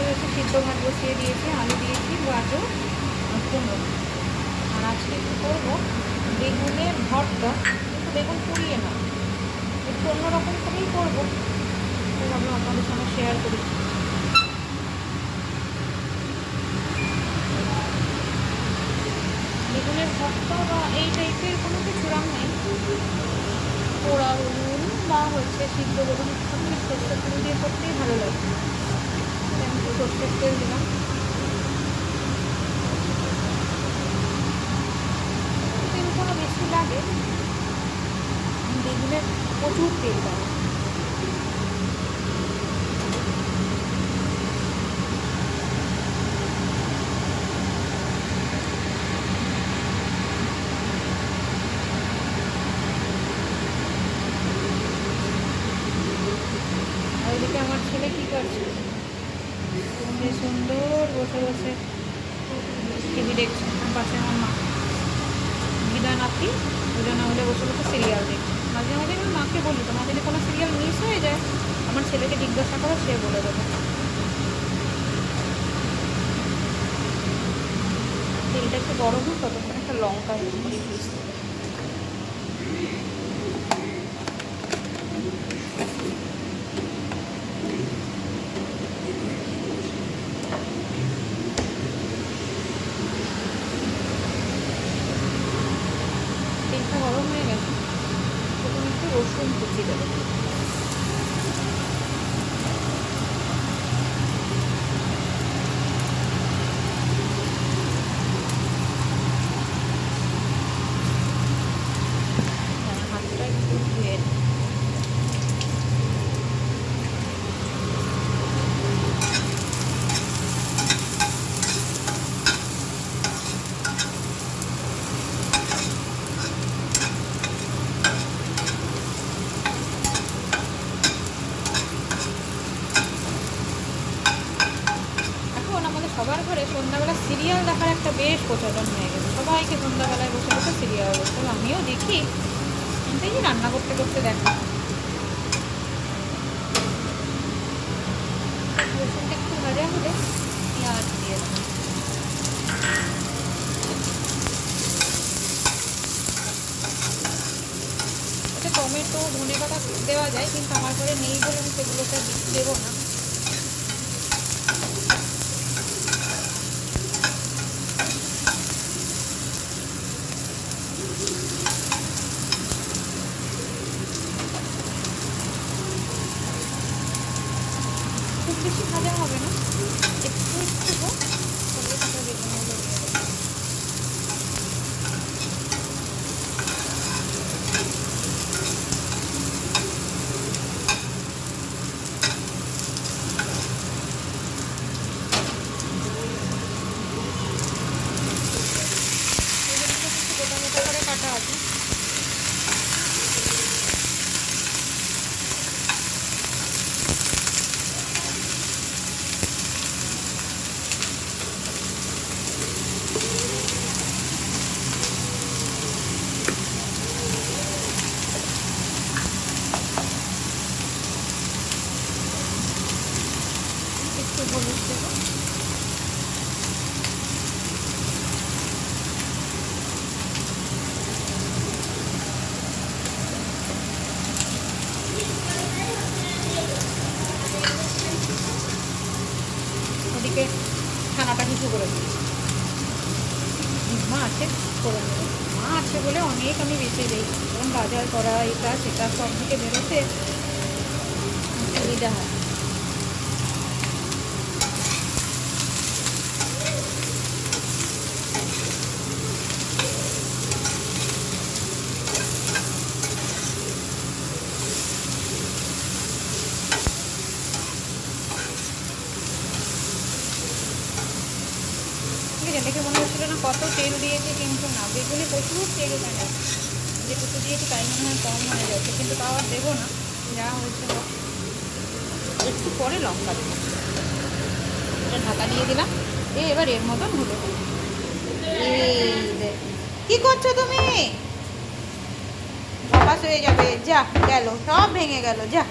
বসে বসে সিদ্ধ ভাত বসিয়ে দিয়েছি, আলু দিয়েছি গাজর কুমড়ো। আর আজকে কী করব? বেগুনের ভর্তা, কিন্তু বেগুন পুড়িয়ে না। একটু অন্যরকম করেই করব। ভাবলাম আপনাদের সঙ্গে শেয়ার করি। বেগুনের ভর্তা বা এই টাইপের কোনো কিছু রাম নেই। পোড়া বলুন বা হচ্ছে সিদ্ধ বলুন সব কিছু সরষের তেল দিয়ে করতেই ভালো লাগে। একটু সরষের তেল দিলাম। তেল কোনো বেশি লাগে বেগুনের প্রচুর তেল লাগে। আমার ছেলে কি করছে? কি সুন্দর বসে বসে টিভি দেখছে। আমার পাশে আমার মা। বিদা নাতি ওটা না হলে বসে বসে সিরিয়াল দেখছে। মাঝে মাঝে আমি মাকে বলি, তোমার যদি কোনো সিরিয়াল মিস হয়ে যায়, আমার ছেলেকে জিজ্ঞাসা করো, সে বলে দেবে। তেলটা একটু গরম হোক, ততক্ষণ একটা লঙ্কা করি পিস তেলটা গরম হয়ে গেছে তখন একটু রসুন কুচি দেবো হ্যাঁ, হাতটা একটু ধুয়ে নিই। এখন আমাদের সবার ঘরে সন্ধ্যাবেলা সিরিয়াল দেখার একটা বেশ প্রচলন হয়ে গেছে। সবাইকে সন্ধ্যাবেলায় বসে বসে সিরিয়াল দেখতে আমিও দেখি। কিন্তু এই রান্না করতে করতে দেখা। হলে পেঁয়াজ দিয়ে দেবো। এটা টমেটো ধনে পাতা দেওয়া যায়, কিন্তু আমার ঘরে নেই বলে আমি সেগুলোকে দেবো না। বেশি ভাজা হবে না। একটু একটু হোক তবে সেটা বেগুনগুলো দিয়ে দেবো বেগুনটা কিছু গোটা গোটা করে কাটা আছে একটু হলুদ দেবো ওদিকে ছানাটা কিছু করে দিয়েছি। মা আছে? করে মা আছে বলে অনেক আমি বেঁচে যাই কারণ বাজার করা, এটা সেটা সব দিকে বেরোতে সুবিধা হয় আছে দেখে মনে হচ্ছিল না কত তেল দিয়েছে, কিন্তু না, বেগুনে প্রচুর তেল দেয় যেটুকু দিয়েছি তাই মনে হয় কম হয়ে যাচ্ছে, কিন্তু তাও আর দেবো না, যা হয়েছে একটু পরে লঙ্কা দেবো। এটা ঢাকা দিয়ে দিলাম, এ এবার এর মতন এই কি করছ তুমি? বাবাস হয়ে যাবে, যা, গেল, সব ভেঙে গেল, যা।